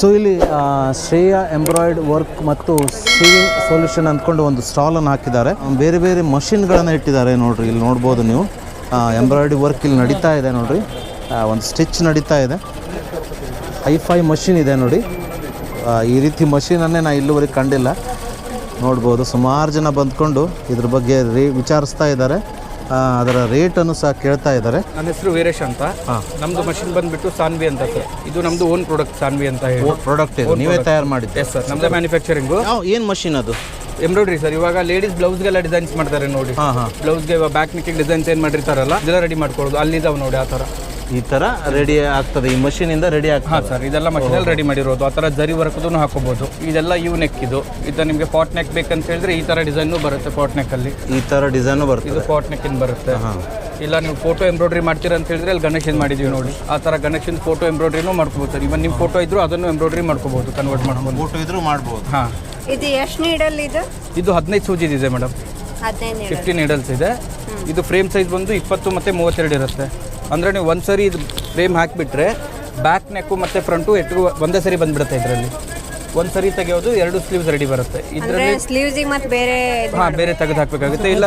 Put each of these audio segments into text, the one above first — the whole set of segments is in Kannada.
ಸೊ ಇಲ್ಲಿ ಶ್ರೇಯ ಎಂಬ್ರಾಯ್ಡ್ ವರ್ಕ್ ಮತ್ತು ಸಿ ಸೊಲ್ಯೂಷನ್ ಅಂದ್ಕೊಂಡು ಒಂದು ಸ್ಟಾಲ್ ಅನ್ನು ಹಾಕಿದ್ದಾರೆ. ಬೇರೆ ಬೇರೆ ಮಷಿನ್ಗಳನ್ನು ಇಟ್ಟಿದ್ದಾರೆ ನೋಡ್ರಿ, ಇಲ್ಲಿ ನೋಡ್ಬೋದು ನೀವು. ಎಂಬ್ರಾಯ್ಡ್ರಿ ವರ್ಕ್ ಇಲ್ಲಿ ನಡೀತಾ ಇದೆ ನೋಡ್ರಿ. ಒಂದು ಸ್ಟಿಚ್ ನಡೀತಾ ಇದೆ. ಹೈಫೈ ಮಷಿನ್ ಇದೆ ನೋಡಿ. ಈ ರೀತಿ ಮಷೀನನ್ನೇ ನಾನು ಇಲ್ಲಿವರೆಗೆ ಕಂಡಿಲ್ಲ. ನೋಡ್ಬೋದು, ಸುಮಾರು ಜನ ಬಂದ್ಕೊಂಡು ಇದ್ರ ಬಗ್ಗೆ ರೀ, ವಿಚಾರಿಸ್ತಾ ಇದ್ದಾರೆ. ಅದರ ರೇಟನ್ನು ಸಹ ಕೇಳ್ತಾ ಇದ್ದಾರೆ. ನನ್ನ ಹೆಸರು ವೀರೇಶ್ ಅಂತ. ನಮ್ದು ಮಷಿನ್ ಬಂದ್ಬಿಟ್ಟು ಸಾನ್ವಿ ಅಂತ ಸರ್. ಇದು ನಮ್ದು ಓನ್ ಪ್ರಾಡಕ್ಟ್ ಸಾನ್ವಿ ಅಂತ ಹೇಳಿ. ಪ್ರಾಡಕ್ಟ್ ಇದು. ನೀವೇ ತಯಾರು ಮಾಡಿದ್ದೆ. ಸರ್ ನಮ್ದೇ ಮ್ಯಾನುಫ್ಯಾಕ್ಚರಿಂಗು ಏನು ಮಷಿನ್ ಅದು? ಎಂಬ್ರಾಯ್ಡ್ರಿ ಸರ್ ಇವಾಗ ಲೇಡೀಸ್ ಬ್ಲೌಸ್ಗೆಲ್ಲ ಡಿಸೈನ್ಸ್ ಮಾಡ್ತಾರೆ ನೋಡಿ. ಬ್ಲೌಸ್ಗೆ ಬ್ಯಾಕ್ ನಿಕ್ಕಿಂಗ್ ಡಿಸೈನ್ಸ್ ಏನು ಮಾಡಿರ್ತಾರಲ್ಲ ಇದೆಲ್ಲ ರೆಡಿ ಮಾಡ್ಕೊಳ್ಳೋದು. ಅಲ್ಲಿದ್ದಾವೆ ನೋಡಿ ಆ ಥರ. ಈ ಥರ ರೆಡಿ ಆಗ್ತದೆ. ಈ ಮಷೀನಿಂದ ರೆಡಿ ಆಗ್ತದೆ. ಹಾಂ ಸರ್ ಇದೆಲ್ಲ ಮಷೀನಲ್ಲಿ ರೆಡಿ ಮಾಡಿರೋದು. ಆ ಥರ ಜರಿ ವರ್ಕ್ದು ಹಾಕೋಬೋದು. ಇದೆಲ್ಲ ಯು ನೆಕ್ ಇದು. ಇದು ನಿಮಗೆ ಪಾಟ್ ನೆಕ್ ಬೇಕಂತ ಹೇಳಿದ್ರೆ ಈ ಥರ ಡಿಸೈನು ಬರುತ್ತೆ ಪಾಟ್ ನೆಕ್ಕಲ್ಲಿ ಈ ಥರ ಡಿಸೈನು ಬರುತ್ತೆ. ಇದು ಪಾಟ್ ಇನ್ ಬರುತ್ತೆ. ಇಲ್ಲ ನೀವು ಫೋಟೋ ಎಂಬ್ರಾಯ್ಡ್ರಿ ಮಾಡ್ತೀರಾ ಅಂತ ಹೇಳಿದ್ರೆ ಅಲ್ಲಿ ಗಣೇಶನ್ ಮಾಡಿದೀವಿ ನೋಡಿ. ಆ ಥರ ಗಣೇಶನ್ ಫೋಟೋ ಎಂಬ್ರಾಯ್ಡ್ರಿನೂ ಮಾಡ್ಕೋಬೋದು ಸರ್. ಇವನ್ ನಿಮ್ಮ ಫೋಟೋ ಇದ್ರು ಅದನ್ನು ಎಂಬ್ರಾಯ್ಡ್ರಿ ಮಾಡ್ಕೋಬೋದು ಕನ್ವರ್ಟ್ ಮಾಡ್ಬೋದು ಫೋಟೋ ಇದ್ರೂ ಮಾಡ್ಬೋದು. ಹಾಂ. ಇದು ಎಷ್ಟು ನೀಡಲ್ ಇದು? ಇದು ಹದಿನೈದು ಸೂಜಿ ಇದೆ madam fifteen needle fifty needles ಇದೆ. ಇದು ಫ್ರೇಮ್ ಸೈಜ್ ಬಂದು ಇಪ್ಪತ್ತು ಮತ್ತು ಮೂವತ್ತೆರಡು ಇರುತ್ತೆ. ಅಂದರೆ ನೀವು ಒಂದು ಸರಿ ಇದು ಫ್ರೇಮ್ ಹಾಕಿಬಿಟ್ರೆ ಬ್ಯಾಕ್ ನೆಕ್ಕು ಮತ್ತು ಫ್ರಂಟು ಎಟ್ಟು ಒಂದೇ ಸರಿ ಬಂದ್ಬಿಡುತ್ತೆ ಇದರಲ್ಲಿ. ಒಂದು ಸರಿ ತೆಗೆಯೋದು ಎರಡು ಸ್ಲೀವ್ಸ್ ರೆಡಿ ಬರುತ್ತೆ. ಇದರಲ್ಲಿ ಸ್ಲೀವ್ಸಿಗೆ ಮತ್ತೆ ಬೇರೆ ಹಾಂ ಬೇರೆ ತೆಗೆದು ಹಾಕಬೇಕಾಗುತ್ತೆ. ಇಲ್ಲ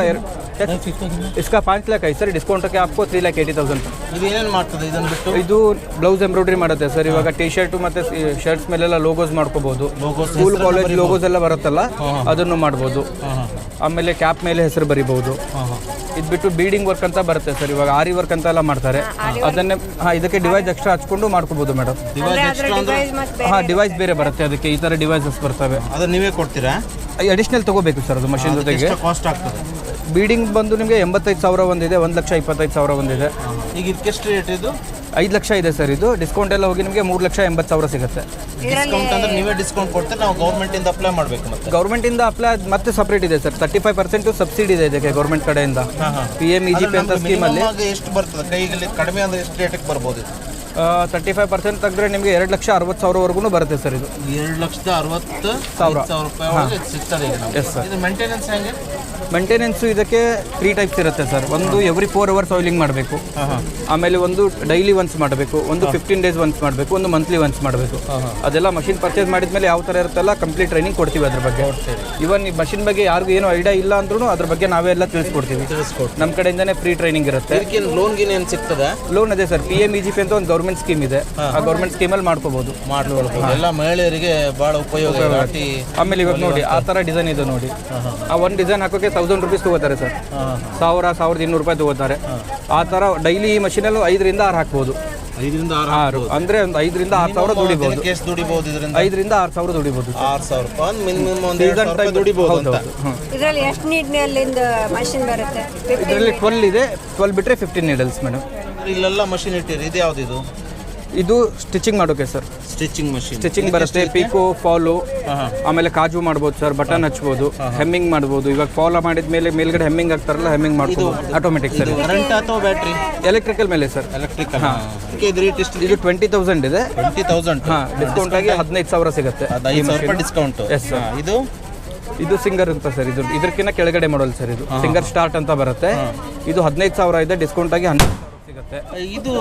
इसका पाँच लाख है सर डिस्काउंट के आपको ತ್ರೀ ಲ್ಯಾಕ್ ಏಯ್ಟಿ ತೌಸಂಡ್ ಇದು ಏನೇನು ಮಾಡ್ತದೆ ಇದನ್ನು ಬಿಟ್ಟು ಇದು ಬ್ಲೌಸ್ ಎಂಬ್ರಾಯ್ಡ್ರಿ ಮಾಡುತ್ತೆ ಸರ್ ಇವಾಗ ಟಿ ಶರ್ಟ್ ಮತ್ತೆ ಶರ್ಟ್ಸ್ ಮೇಲೆಲ್ಲ ಲೋಗೋಸ್ ಮಾಡ್ಕೋಬಹುದು ಸ್ಕೂಲ್ ಕಾಲೇಜ್ ಲೋಗೋಸ್ ಎಲ್ಲ ಬರುತ್ತಲ್ಲ ಅದನ್ನು ಮಾಡ್ಬೋದು ಆಮೇಲೆ ಕ್ಯಾಪ್ ಮೇಲೆ ಹೆಸರು ಬರಿಬಹುದು ಇದು ಬಿಟ್ಟು ಬೀಡಿಂಗ್ ವರ್ಕ್ ಅಂತ ಬರುತ್ತೆ ಸರ್ ಇವಾಗ ಆರಿ ವರ್ಕ್ ಅಂತ ಎಲ್ಲ ಮಾಡ್ತಾರೆ ಅದನ್ನೇ ಹಾ ಇದಕ್ಕೆ ಡಿವೈಸ್ ಎಕ್ಸ್ಟ್ರಾ ಹಚ್ಕೊಂಡು ಮಾಡ್ಕೋಬಹುದು ಮೇಡಮ್ ಅಂದ್ರೆ ಅದ್ರ ಡಿವೈಸ್ ಮತ್ತೆ ಹಾ ಡಿವೈಸ್ ಬೇರೆ ಬರುತ್ತೆ ಅದಕ್ಕೆ ಈ ತರ ಡಿವೈಸಸ್ ಬರ್ತವೆ ಅದನ್ನ ನೀವೇ ಕೊಡ್ತೀರಾ ಅಡಿಷನಲ್ ತಗೋಬೇಕು ಸರ್ ಅದು ಮಷಿನ್ ಜೊತೆಗೆ ಎಷ್ಟು ಕಾಸ್ಟ್ ಆಗ್ತದೆ ಬೀಡಿಂಗ್ ಬಂದು ನಿಮಗೆ ಎಂಬತ್ತೈದು ಸಾವಿರ ಒಂದಿದೆ ಒಂದು ಲಕ್ಷ ಇಪ್ಪತ್ತೈದು ಸಾವಿರ ಒಂದಿದೆ. ಈಗ ಇದಕ್ಕೆಷ್ಟು ರೇಟ್ ಇದು? ಐದು ಲಕ್ಷ ಇದೆ ಸರ್ ಇದು. ಡಿಸ್ಕೌಂಟ್ ಎಲ್ಲ ಹೋಗಿ ನಿಮಗೆ ಮೂರು ಲಕ್ಷ ಎಂಬತ್ತು ಸಾವಿರ ಸಿಗುತ್ತೆ. ಡಿಸ್ಕೌಂಟ್ ಅಂದ್ರೆ ನೀವೇ ಡಿಸ್ಕೌಂಟ್ ಕೊಡ್ತೀರಾ? ನಾವು ಗೌರ್ಮೆಂಟಿಂದ ಅಪ್ಲೈ ಮಾಡಬೇಕು ಮತ್ತೆ? ಗೌರ್ಮೆಂಟಿಂದ ಅಪ್ಲೈ ಮತ್ತೆ ಸಪ್ರೇಟ್ ಇದೆ sir. Thirty five percent subsidy ಇದೆ ಇದಕ್ಕೆ ಗೌರ್ಮೆಂಟ್ ಕಡೆಯಿಂದ. P M E G P ಅಂತ ಸ್ಕೀಮಲ್ಲಿ ಎಷ್ಟು ಬರ್ತದೆ? ಕೈಗೆ ಕಡಿಮೆ ಅಂದ್ರೆ ಎಷ್ಟು ರೇಟಿಗೆ ಬರ್ಬೋದು ಇದು? ತರ್ಟಿ ಫೈವ್ ಪರ್ಸೆಂಟ್ ತೆಗೆದ್ರೆ ನಿಮಗೆ ಎರಡು ಲಕ್ಷ ಅರವತ್ತು ಸಾವಿರವರೆಗೂ ಬರುತ್ತೆ ಸರ್ ಇದು. ಎರಡು ಲಕ್ಷದ ಅರವತ್ತು ಸಾವಿರ. ಸಾವಿರ ರೂಪಾಯಿ ಒಳಗೆ ಸಿಗ್ತದೆ ಈಗ ನಮ್ಗೆ. ಇದು ಮೇಂಟೆನೆನ್ಸ್ ಹೆಂಗೆ? ಮೇಂಟೆನೆನ್ಸು ಇದಕ್ಕೆ ತ್ರೀ ಟೈಪ್ಸ್ ಇರುತ್ತೆ ಸರ್ ಒಂದು ಎವ್ರಿ ಫೋರ್ ಅವರ್ಸ್ ಆಯಿಲಿಂಗ್ ಮಾಡಬೇಕು. ಆಮೇಲೆ ಒಂದು ಡೈಲಿ ಒನ್ಸ್ ಮಾಡಬೇಕು. ಒಂದು ಫಿಫ್ಟೀನ್ ಡೇಸ್ ಒನ್ಸ್ ಮಾಡಬೇಕು. ಒಂದು ಮಂತ್ಲಿ ಒನ್ಸ್ ಮಾಡಬೇಕು. ಅದೆಲ್ಲ ಮಷಿನ್ ಪರ್ಚೇಸ್ ಮಾಡಿದ್ಮೇಲೆ ಯಾವ ಥರ ಇರುತ್ತಲ್ಲ ಕಂಪ್ಲೀಟ್ ಟ್ರೈನಿಂಗ್ ಕೊಡ್ತೀವಿ ಅದ್ರ ಬಗ್ಗೆ. ಇವನ್ ಈ ಮಷಿನ್ ಬಗ್ಗೆ ಯಾರಿಗೂ ಏನೋ ಐಡಿಯಾ ಇಲ್ಲ ಅಂದ್ರೂ ಅದ್ರ ಬಗ್ಗೆ ನಾವೇ ಎಲ್ಲ ತಿಳಿಸ್ಕೊಡ್ತೀವಿ. ನಮ್ಮ ಕಡೆಯಿಂದನೇ ಫ್ರೀ ಟ್ರೈನಿಂಗ್ ಇರುತ್ತೆ. ಲೋನ್ ಗಿನ್ ಏನು ಸಿಗ್ತದೆ? ಲೋನ್ ಅದೇ sir P M E G P ಅಂತ ಒಂದು ಗೌರ್ಮೆಂಟ್ ಸ್ಕೀಮ್ ಇದೆ. ಆ ಗೌರ್ಮೆಂಟ್ ಸ್ಕೀಮಲ್ಲಿ ಮಾಡ್ಕೋಬಹುದು ಮಾಡ್ಕೊಳ್ಬೋದು ಎಲ್ಲ ಮಹಿಳೆಯರಿಗೆ ಭಾಳ ಉಪಯೋಗ. ಆಮೇಲೆ ಇವಾಗ ನೋಡಿ ಆ ಥರ ಡಿಸೈನ್ ಇದೆ ನೋಡಿ. ಆ ಒಂದು ಡಿಸೈನ್ ಹಾಕೋಕೆ ತೌಸಂಡ್ ರುಪೀಸ್ ತಗೋತಾರೆ ಸರ್. ಸಾವಿರ ಸಾವಿರದ ಇನ್ನೂರು ರೂಪಾಯಿ ತಗೋತಾರೆ. ಆ ಥರ ಡೈಲಿ ಈ ಮಷೀನಲ್ಲಿ ಐದರಿಂದ ಆರು ಹಾಕ್ಬೋದು. ಐದರಿಂದ ಆರು ಆರು ಅಂದರೆ ಒಂದು ಐದರಿಂದ ಆರು ಸಾವಿರ ದುಡಿಬೋದು. ದಿನಕ್ಕೆ ಎಷ್ಟು ದುಡಿಬೋದು ಇದರಿಂದ? ಐದರಿಂದ ಆರು ಸಾವಿರ ದುಡಿಬೋದು ಆರು ಸಾವಿರ ರೂಪಾಯಿ. ಒಂದು ಮಿನಿಮಮ್ ಒಂದು ಎರಡು ಸಾವಿರ ರೂಪಾಯಿ ದುಡಿಬೋದು ಅಂತ. ಇದರಲ್ಲಿ ಎಷ್ಟು ನೀಡ್ನಲ್ಲಿಂದ ಮಷಿನ್ ಬರುತ್ತೆ? ಇದರಲ್ಲಿ ಟ್ವೆಲ್ ಇದೆ. ಟ್ವೆಲ್ ಬಿಟ್ಟರೆ ಫಿಫ್ಟೀನ್ ನೀಡಲ್ಸ್ ಮೇಡಮ್ ಇಲ್ಲೆಲ್ಲ ಮಷಿನ್ ಇಟ್ಟಿರಿ. ಇದು ಯಾವ್ದು ಇದು? ಇದು ಸ್ಟಿಚಿಂಗ್ ಮಾಡೋಕೆ ಸರ್ ಸ್ಟಿಚಿಂಗ್ ಮಷಿನ್ ಸ್ಟಿಚಿಂಗ್ ಬರುತ್ತೆ ಪೀಕು ಫಾಲು ಆಮೇಲೆ ಕಾಜು ಮಾಡ್ಬೋದು ಸರ್ ಬಟನ್ ಹಚ್ಬೋದು ಹೆಮ್ಮಿಂಗ್ ಮಾಡ್ಬೋದು. ಇವಾಗ ಫಾಲೋ ಮಾಡಿದ ಮೇಲೆ ಮೇಲ್ಗಡೆ ಹೆಮ್ಮಿಂಗ್ ಆಗ್ತಾರಲ್ಲ ಹೆಮ್ಮಿಂಗ್ ಮಾಡ್ಬೋದು. ಆಟೋಮೆಟಿಕ್ ಸರ್ ಕರೆಂಟ್ ಅಥವಾ ಬ್ಯಾಟ್ರಿ ಎಲೆಕ್ಟ್ರಿಕಲ್ ಮೇಲೆ ಸರ್ ಎಲೆಕ್ಟ್ರಿಕಲ್ ಇದು ಟ್ವೆಂಟಿ ತೌಸಂಡ್ ಇದೆ. ಟ್ವೆಂಟಿ ತೌಸಂಡ್ ಹಾಂ ಡಿಸ್ಕೌಂಟ್ ಆಗಿ ಹದಿನೈದು ಸಾವಿರ ಸಿಗುತ್ತೆ ಡಿಸ್ಕೌಂಟ್. ಇದು? ಇದು ಸಿಂಗರ್ ಅಂತ ಸರ್ ಇದು ಇದಕ್ಕಿಂತ ಕೆಳಗಡೆ ಮಾಡಲ್ ಸರ್ ಇದು. ಸಿಂಗರ್ ಸ್ಟಾರ್ಟ್ ಅಂತ ಬರುತ್ತೆ. ಇದು ಹದಿನೈದು ಸಾವಿರ ಇದೆ ಡಿಸ್ಕೌಂಟ್ ಆಗಿ ಹನ್ನೊಂದು ಸಿಗುತ್ತೆ. ಇದು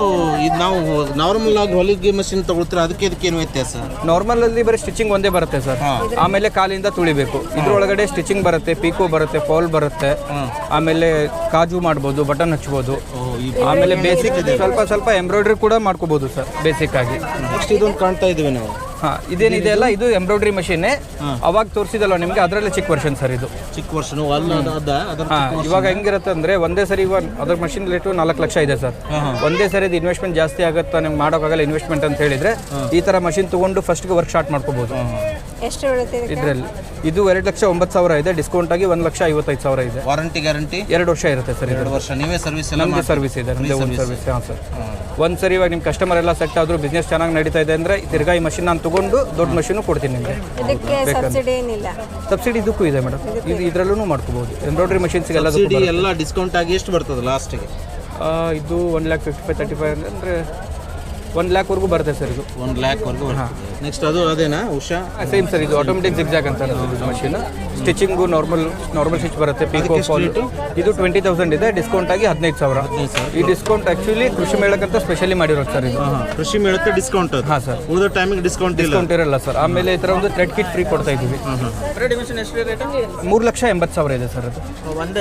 ಇದು ನಾವು ನಾರ್ಮಲ್ ಆಗಿ ಹೊಲಿಗೆ ಮಷಿನ್ ತಗೊಳ್ತೀರ ಅದಕ್ಕೆ ಇದಕ್ಕೆ ಏನು ವ್ಯತ್ಯಾಸ? ನಾರ್ಮಲ್ ಅಲ್ಲಿ ಬರೀ ಸ್ಟಿಚಿಂಗ್ ಒಂದೇ ಬರುತ್ತೆ ಸರ್. ಆಮೇಲೆ ಕಾಲಿಂದ ತುಳಿಬೇಕು. ಇದ್ರೊಳಗಡೆ ಸ್ಟಿಚಿಂಗ್ ಬರುತ್ತೆ ಪೀಕೋ ಬರುತ್ತೆ ಫಾಲ್ ಬರುತ್ತೆ. ಆಮೇಲೆ ಕಾಜು ಮಾಡ್ಬೋದು ಬಟನ್ ಹಚ್ಬೋದು. ಆಮೇಲೆ ಬೇಸಿಕ್ ಸ್ವಲ್ಪ ಸ್ವಲ್ಪ ಎಂಬ್ರಾಯ್ಡ್ರಿ ಕೂಡ ಮಾಡ್ಕೋಬಹುದು ಸರ್ ಬೇಸಿಕ್ ಆಗಿ. ನೆಕ್ಸ್ಟ್ ಇದೊಂದು ಕಾಣ್ತಾ ಇದೀವಿ ನಾವು. ಇದೇನಿದೆ ಅಲ್ಲ ಇದು ಎಂಬ್ರಾಯ್ಡ್ರಿ ಮಷೀನ್ ಅವಾಗ ತೋರಿಸಿದಲ್ಲ ನಿಮಗೆ? ಅದರಲ್ಲಿ ಚಿಕ್ಕ ವರ್ಷನ್ ಸರ್ ಇದು. ಚಿಕ್ಕ ವರ್ಷನ್ ಇವಾಗ ಹೆಂಗಿರುತ್ತೆ ಅಂದ್ರೆ ಒಂದೇ ಸರಿ ಇವಾಗ ಅದ್ರ ಮಷಿನ್ ರೇಟು ನಾಲ್ಕು ಲಕ್ಷ ಇದೆ ಸರ್ ಒಂದೇ ಸರಿ ಇನ್ವೆಸ್ಟ್ಮೆಂಟ್ ಜಾಸ್ತಿ ಆಗುತ್ತಾ ನಿಮ್ಗೆ ಮಾಡೋಕ್ಕಾಗಲ್ಲ ಇನ್ವೆಸ್ಟ್ಮೆಂಟ್ ಅಂತ ಹೇಳಿದ್ರೆ ಈ ತರ ಮಷಿನ್ ತಗೊಂಡು ಫಸ್ಟ್ ವರ್ಕ್ ಸ್ಟಾರ್ಟ್ ಮಾಡ್ಕೋಬಹುದು ಎಷ್ಟು ಬೀಳುತ್ತೆ ಇದಕ್ಕೆ? ಇದರಲ್ಲಿ. ಇದು ಎರಡು ಲಕ್ಷ ಒಂಬತ್ತು ಸಾವಿರ ಇದೆ. ಡಿಸ್ಕೌಂಟ್ ಆಗಿ ಒಂದು ಲಕ್ಷ ಐವತ್ತೈದು ಸಾವಿರ ಇದೆ. ವಾರಂಟಿ ಗ್ಯಾರಂಟಿ ಎರಡು ವರ್ಷ ಇರುತ್ತೆ ಸರ್ ಇದು. ಎರಡು ವರ್ಷ. ನೀವೇ ಸರ್ವಿಸ್ ಎಲ್ಲ ನಮಗೆ ಸರ್ವಿಸ್ ಇದೆ ನಮ್ಮದೇ ಒಂದು ಸರ್ವಿಸ್ ಹಾಂ ಸರ್. ಒಂದು ಸರಿ ಇವಾಗ ನಿಮ್ಮ ಕಸ್ಟಮರ್ ಎಲ್ಲ ಸೆಟ್ ಆದರೂ ಬಿಸ್ನೆಸ್ ಚೆನ್ನಾಗಿ ನಡೀತಾ ಇದೆ ಅಂದರೆ ತಿರ್ಗಾ ಈ ಮಷಿನ್ ನಾನು ತಗೊಂಡು ದೊಡ್ಡ ಮಷೀನು ಕೊಡ್ತೀನಿ ನಿಮಗೆ. ಇದಕ್ಕೆ ಸಬ್ಸಿಡಿ ಏನಿಲ್ಲ. ಸಬ್ಸಿಡಿ ಇದಕ್ಕೂ ಇದೆ ಮೇಡಮ್ ಇದು ಇದರಲ್ಲೂ ಮಾಡ್ಕೋಬಹುದು ಎಂಬ್ರಾಯ್ಡ್ರಿ ಮಷಿನ್ಸ್ಗೆಲ್ಲ ಸಬ್ಸಿಡಿ ಎಲ್ಲ ಡಿಸ್ಕೌಂಟ್ ಆಗಿ ಎಷ್ಟು ಬರ್ತದೆ ಲಾಸ್ಟಿಗೆ ಇದು one lakh fifty five thirty five ಅಂದರೆ ಒನ್ ಲ್ಯಾಕ್ವರೆಗೂ ಬರುತ್ತೆ ಸರ್ ಇದು. ಒಂದು ಲ್ಯಾಕ್ವರೆಗೂ ನೆಕ್ಸ್ಟ್ ಅದು ಅದೇನಾ ಉಷಾ? ಸೇಮ್ ಸರ್ ಇದು ಆಟೋಮೆಟಿಕ್ ಜಿಗ್ಜಾಗ್ ಅಂತ machine stitching normal normal stitch ಬರುತ್ತೆ ಪಿಕೋ ಕ್ವಾಲಿಟಿ ಇದು ಟ್ವೆಂಟಿ ತೌಸಂಡ್ ಇದೆ ಡಿಸ್ಕೌಂಟ್ ಆಗಿ ಹದಿನೈದು ಸಾವಿರ. ಈ ಡಿಸ್ಕೌಂಟ್ ಆಕ್ಚುಲಿ ಕೃಷಿ ಮೇಳಕ್ಕಂತ ಸ್ಪೆಷಲಿ ಮಾಡಿರೋದು ಸರ್ ಇದು. ಕೃಷಿ ಮೇಳಕ್ಕೆ ಡಿಸ್ಕೌಂಟ್ ಹಾಂ ಸರ್ ಉಳಿದ ಟೈಮಿಗೆ ಡಿಸ್ಕೌಂಟ್ ಡಿಸ್ಕೌಂಟ್ ಇರಲ್ಲ ಸರ್ ಆಮೇಲೆ ಈ ಥರ ಒಂದು ಥ್ರೆಡ್ ಕಿಟ್ ಫ್ರೀ ಕೊಡ್ತಾ ಇದ್ದೀವಿ. ಮೂರು ಲಕ್ಷ ಎಂಬತ್ತು ಸಾವಿರ ಇದೆ ಸರ್ ಅದು.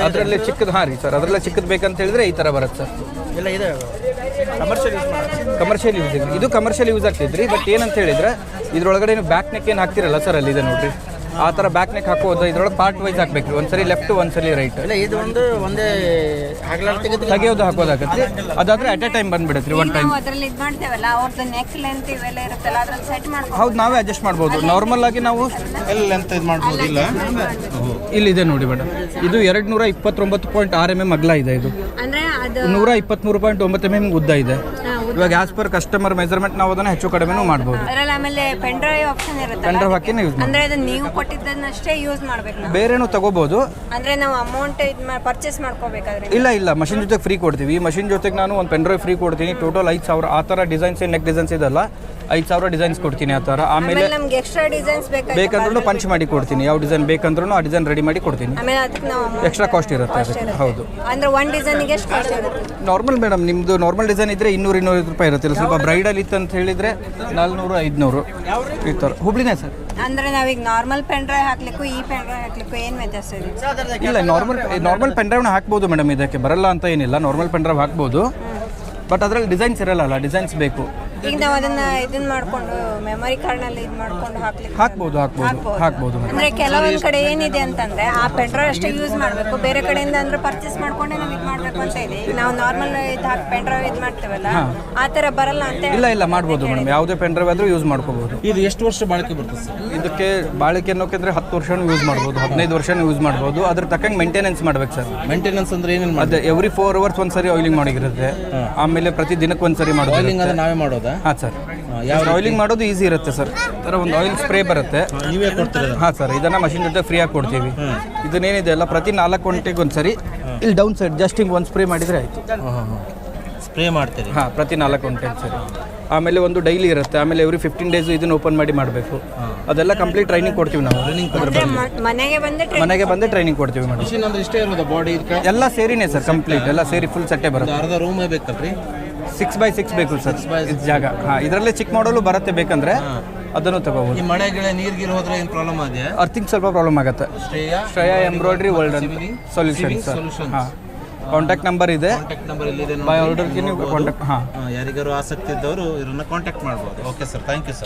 ಅದರಲ್ಲಿ ಚಿಕ್ಕದು ಹಾಂ ರೀ ಸರ್ ಅದರಲ್ಲೇ ಚಿಕ್ಕದು ಬೇಕಂತ ಹೇಳಿದ್ರೆ ಈ ಥರ ಬರುತ್ತೆ ಸರ್ ಇಲ್ಲ ಇದೆ. ಕಮರ್ಷಿಯಲ್ ಯೂಸ್ ಮಾಡೋದು ಕಮರ್ಷಿಯಲ್ ಯೂಸ್ ಇದೆ ಇದು ಕಮರ್ಷಿಯಲ್ ಯೂಸ್ ಆಗ್ತಿದ್ರಿ ಬಟ್ ಏನಂತ ಹೇಳಿದ್ರೆ ಇದ್ರೊಳಗಡೆ ನೀವು ಬ್ಯಾಕ್ ನೆಕ್ ಏನು ಹಾಕ್ತಿರಲ್ಲ ಸರ್ ಅಲ್ಲಿ ಇದೆ ನೋಡ್ರಿ. ಆ ಥರ ಬ್ಯಾಕ್ ನೆಕ್ ಹಾಕೋದು ಇದ್ರೊಳಗೆ ಪಾರ್ಟ್ ವೈಸ್ ಹಾಕ್ಬೇಕು. ಒಂದ್ಸರಿ ಲೆಫ್ಟ್ ಒಂದ್ಸರಿ ರೈಟ್ ಇಲ್ಲ ಇದು ಒಂದು ಒಂದೇ ತೆಗೆಯೋದು ಹಾಕೋದಾಗತ್ತೆ. ಅದಾದ್ರೆ ಅಟ್ ಎ ಟೈಮ್ ಬಂದ್ಬಿಡುತ್ತೆ ಒನ್ ಟೈಮ್ ನಾವು ಇದು ಮಾಡ್ತೇವಲ್ಲ ಅವ್ರದ್ದು ನೆಕ್ ಲೆಂತ್ ಇವೆಲ್ಲ ಇರುತ್ತಲ್ಲ ಅದ್ರಲ್ಲಿ ಸೆಟ್ ಮಾಡ್ಬೋದು ಹೌದು ನಾವೇ ಅಡ್ಜಸ್ಟ್ ಮಾಡ್ಬೋದು. ನಾರ್ಮಲ್ ಆಗಿ ನಾವು ಎಲ್ಲ ಅಂತ ಇದು ಮಾಡ್ಬೋದಿಲ್ಲ ಇಲ್ಲಿದೆ ನೋಡಿ ಮೇಡಮ್ ಇದು ಎರಡು ನೂರ ಇಪ್ಪತ್ತೊಂಬತ್ತು ಪಾಯಿಂಟ್ ಆರ್ ಎಂ ಎಂ ಅಗಲ ಇದೆ ಇದು. ನೂರ ಇಪ್ಪತ್ತ್ಮೂರು ಪಾಯಿಂಟ್ ಒಂಬತ್ತು ಎಂ ಎಂ ಉದ್ದ ಇದೆ. ಇವಾಗ ಆಸ್ ಪರ್ ಕಸ್ಟಮರ್ ಮೆಜರ್ಮೆಂಟ್ ನಾವು ಅದನ್ನ ಹೆಚ್ಚು ಕಡಿಮೆನೂ ಮಾಡ್ಬೋದು. ಅದರಲ್ಲಿ ಆಮೇಲೆ ಪೆನ್ ಡ್ರೈವ್ ಆಪ್ಷನ್ ಇರುತ್ತೆ ಪೆನ್ ಡ್ರೈವ್ ಹಾಕಿನೇ ಯೂಸ್ ಅಂದ್ರೆ ಅದು ನೀವು ಕೊಟ್ಟಿದ್ದನ್ನಷ್ಟೇ ಯೂಸ್ ಮಾಡ್ಬೇಕು ನಾವು. ಬೇರೆನೂ ತಗೋಬಹುದು ಅಂದ್ರೆ ನಾವು ಅಮೌಂಟ್ ಇದು ಪರ್ಚೇಸ್ ಮಾಡ್ಕೋಬೇಕಾದ್ರೆ. ಇಲ್ಲ ಇಲ್ಲ ಮಷಿನ್ ಜೊತೆಗೆ ಫ್ರೀ ಕೊಡ್ತೀವಿ. ಈ ಮಷಿನ್ ಜೊತೆಗೆ ನಾನು ಒಂದು ಪೆನ್ ಡ್ರೈವ್ ಫ್ರೀ ಕೊಡ್ತೀನಿ. ಟೋಟಲ್ ಐದು ಸಾವಿರ ಆ ಥರ ಡಿಸೈನ್ಸ್ ನೆಕ್ ಡಿಸೈನ್ಸ್ ಇದಲ್ಲ ಐದು ಸಾವಿರ ಡಿಸೈನ್ಸ್ ಕೊಡ್ತೀನಿ ಆ ಥರ. ಆಮೇಲೆ ಆಮೇಲೆ ನಮ್ಗೆ ಎಕ್ಸ್ಟ್ರಾ ಡಿಸೈನ್ಸ್ ಬೇಕಾಯ್ತು ಬೇಕಂದ್ರೂ ಪಂಚ್ ಮಾಡಿ ಕೊಡ್ತೀನಿ. ಯಾವ ಡಿಸೈನ್ ಬೇಕಂದ್ರೂ ಆ ಡಿಸೈನ್ ರೆಡಿ ಮಾಡಿ ಕೊಡ್ತೀನಿ. ಆಮೇಲೆ ಅದಕ್ಕೆ ನಾವು amount ಎಕ್ಸ್ಟ್ರಾ ಕಾಸ್ಟ್ ಇರುತ್ತೆ cost ಅದಕ್ಕೆ. ಇರುತ್ತೆ. ಹೌದು. ಅಂದ್ರೆ ಒನ್ ಡಿಸೈನ್ ಎಷ್ಟು ಕಾಸ್ಟ್ ಇರುತ್ತೆ? ನಾರ್ಮಲ್ ಮೇಡಮ್ ನಿಮ್ಮದು ನಾರ್ಮಲ್ ಡಿಸೈನ್ ಇದ್ದರೆ ಇನ್ನೂರು ಇನ್ನೂರು ರೂಪಾಯಿ ಇರುತ್ತೆ. ಸ್ವಲ್ಪ ಬ್ರೈಡಲ್ ಇತ್ತು ಅಂತ ಹೇಳಿದರೆ ನಾಲ್ನೂರು ಐದುನೂರು. ಈ ಥರ. ಹುಬ್ಳಿನೇ ಸರ್? ಅಂದ್ರೆ ನಾವೀಗ ನಾರ್ಮಲ್ ಪೆನ್ ಡ್ರೈವ್ ಹಾಕ್ಲಿಕ್ಕೂ ಈ ಪೆನ್ ಡ್ರೈವ್ ಹಾಕ್ಲಿಕ್ಕೂ ಏನು ವ್ಯತ್ಯಾಸ ಇದೆ? ಇಲ್ಲ ನಾರ್ಮಲ್ ನಾರ್ಮಲ್ ಪೆನ್ ಡ್ರೈವ್ನ ಹಾಕ್ಬೋದು ಮೇಡಮ್ ಇದಕ್ಕೆ ಬರಲ್ಲ ಅಂತ ಏನಿಲ್ಲ. ನಾರ್ಮಲ್ ಪೆನ್ ಡ್ರೈವ್ ಹಾಕ್ಬೋದು. ಬಟ್ ಅದರಲ್ಲಿ ಡಿಸೈನ್ಸ್ ಇರಲ್ಲ ಡಿಸೈನ್ಸ್ ಬೇಕು. ಈಗ ನಾವು ಅದನ್ನ ಇದನ್ನ ಮಾಡ್ಕೊಂಡು ಮೆಮೊರಿ ಕಾರ್ಡ್ನಲ್ಲಿ ಇದು ಮಾಡ್ಕೊಂಡು ಹಾಕ್ಲಿಕ್ಕೆ ಹಾಕ್ಬೋದು ಹಾಕ್ಬೋದು ಹಾಕ್ಬೋದು. ಅಂದ್ರೆ ಕೆಲವೊಂದ್ ಕಡೆ ಏನಿದೆ ಅಂತಂದ್ರೆ ಆ ಪೆಟ್ರೋಲ್ ಅಷ್ಟೇ ಯೂಸ್ ಮಾಡಬೇಕು. ಬೇರೆ ಕಡೆಯಿಂದ ಅಂದ್ರೆ ಪರ್ಚೇಸ್ ಮಾಡ್ಕೊಂಡೆ ನಾವು ಇದು ಮಾಡ್ಬೇಕು ಅಂತ ಇದೆ. ಈಗ ನಾವು ನಾರ್ಮಲ್ ಇದು ಹಾಕಿ ಪೆಟ್ರೋಲ್ ಇದು ಮಾಡ್ತೇವಲ್ಲ ಆ ತರ ಬರಲ್ಲ ಅಂತ ಇಲ್ಲ ಇಲ್ಲ ಮಾಡ್ಬೋದು ಮೇಡಮ್ ಯಾವುದೇ ಪೆನ್ ಆದ್ರೂ ಆದರೂ ಯೂಸ್ ಮಾಡ್ಕೋಬೋದು. ಇದು ಎಷ್ಟು ವರ್ಷ ಬಾಳಿಕೆ ಬರ್ತದೆ ಸರ್? ಇದಕ್ಕೆ ಬಾಳಿಕೆ ಅನ್ನೋಕೆಂದ್ರೆ ಹತ್ತು ವರ್ಷನೂ ಯೂಸ್ ಮಾಡ್ಬೋದು ಹದಿನೈದು ವರ್ಷನೂ ಯೂಸ್ ಮಾಡ್ಬೋದು. ಅದ್ರ ತಕ್ಕಂಗೆ ಮೇಂಟೆನೆನ್ಸ್ ಮಾಡ್ಬೇಕು ಸರ್. ಮೇಂಟೆನೆನ್ಸ್ ಅಂದ್ರೆ ಏನೇನು ಅದೇ ಎವ್ರಿ ಫೋರ್ ಅವರ್ಸ್ ಒಂದ್ಸರಿ ಆಯಿಲಿಂಗ್ ಮಾಡಿರುತ್ತೆ. ಆಮೇಲೆ ಪ್ರತಿ ದಿನಕ್ಕೆ ಒಂದ್ಸರಿ ಮಾಡೋದು ಆಯಿಲಿಂಗ್ ಅಂದ್ರೆ ನಾವೇ ಮಾಡೋದಾ? ಹಾಂ ಸರ್. ಆಯಿಲಿಂಗ್ ಮಾಡೋದು ಈಸಿ ಇರುತ್ತೆ ಸರ್. ಥರ ಒಂದು ಆಯಿಲ್ ಸ್ಪ್ರೇ ಬರುತ್ತೆ. ನೀವೇ ಕೊಡ್ತೀರಾ ಹಾಂ ಸರ್. ಇದನ್ನು ಮಷಿನ್ ಜೊತೆ ಫ್ರೀಯಾಗಿ ಕೊಡ್ತೀವಿ. ಇದನ್ನೇನಿದೆ ಅಲ್ಲ ಪ್ರತಿ ನಾಲ್ಕು ಗಂಟೆಗೆ ಒಂದ್ಸರಿ ಇಲ್ಲಿ ಡೌನ್ ಸೈಡ್ ಜಸ್ಟ್ ಹಿಂಗೆ ಒಂದು ಸ್ಪ್ರೇ ಮಾಡಿದರೆ ಆಯಿತು. ಸ್ಪ್ರೇ ಮಾಡ್ತೀರಿ? ಹಾಂ ಪ್ರತಿ ನಾಲ್ಕು ಗಂಟೆ ಸರಿ ಆಮೇಲೆ ಒಂದು ಡೈಲಿ ಇರುತ್ತೆ. ಆಮೇಲೆ ಎವ್ರಿ ಫಿಫ್ಟೀನ್ ಡೇಸ್ ಇದನ್ನು ಓಪನ್ ಮಾಡಿ ಮಾಡಬೇಕು. ಅದೆಲ್ಲ ಕಂಪ್ಲೀಟ್ ಟ್ರೈನಿಂಗ್ ಕೊಡ್ತೀವಿ ನಾವು. ಮನೆಗೆ ಬಂದೆ ಮನೆಗೆ ಬಂದೇ ಟ್ರೈನಿಂಗ್ ಕೊಡ್ತೀವಿ ಮೇಡಮ್. ಇಷ್ಟೇ ಇರೋದು ಬಾಡಿ ಎಲ್ಲ ಸೇರಿನೇ ಸರ್ ಕಂಪ್ಲೀಟ್ ಎಲ್ಲ ಸೇರಿ ಫುಲ್ ಸೆಟ್ಟೆ ಬರುತ್ತೆ. ಅರ್ಧ ರೂಮೇ ಬೇಕಲ್ರಿ? ಸಿಕ್ಸ್ ಬೈ ಸಿಕ್ಸ್ ಬೇಕು ಸರ್. ಇದು ಜಾಗ. ಹಾಂ ಇದರಲ್ಲೇ ಚಿಕ್ಕ ಮಾಡಲು ಬರುತ್ತೆ ಬೇಕಂದ್ರೆ ಅದನ್ನು ತಗೋಬಹುದು ಈ ಮಳೆ ಗಿಳೆ ನೀರ್ ಗೀರ್ ಹೋದ್ರೆ ಏನು ಪ್ರಾಬ್ಲಮ್ ಆಗಿದೆ ಅರ್ಥಿಂಗ್ ಸ್ವಲ್ಪ ಪ್ರಾಬ್ಲಮ್ ಆಗುತ್ತೆ. ಶ್ರೇಯಾ ಶ್ರೇಯಾ ಎಂಬ್ರಾಯ್ಡ್ರಿ ವರ್ಲ್ಡ್ ಅಂತ. Solution sir. ಹಾಂ. ಕಾಂಟ್ಯಾಕ್ಟ್ ನಂಬರ್ ಇದೆ. ಕಾಂಟ್ಯಾಕ್ಟ್ ನಂಬರ್ ಇಲ್ಲಿ ಇದೆ ಬೈ ಆರ್ಡರ್ಗೆ ನೀವು ಕಾಂಟ್ಯಾಕ್ಟ್ ಹಾಂ. ಯಾರಿಗಾರು ಆಸಕ್ತಿ ಇದ್ದವರು ಇವ್ರನ್ನ ಕಾಂಟ್ಯಾಕ್ಟ್ ಮಾಡ್ಬೋದು. Okay sir thank you sir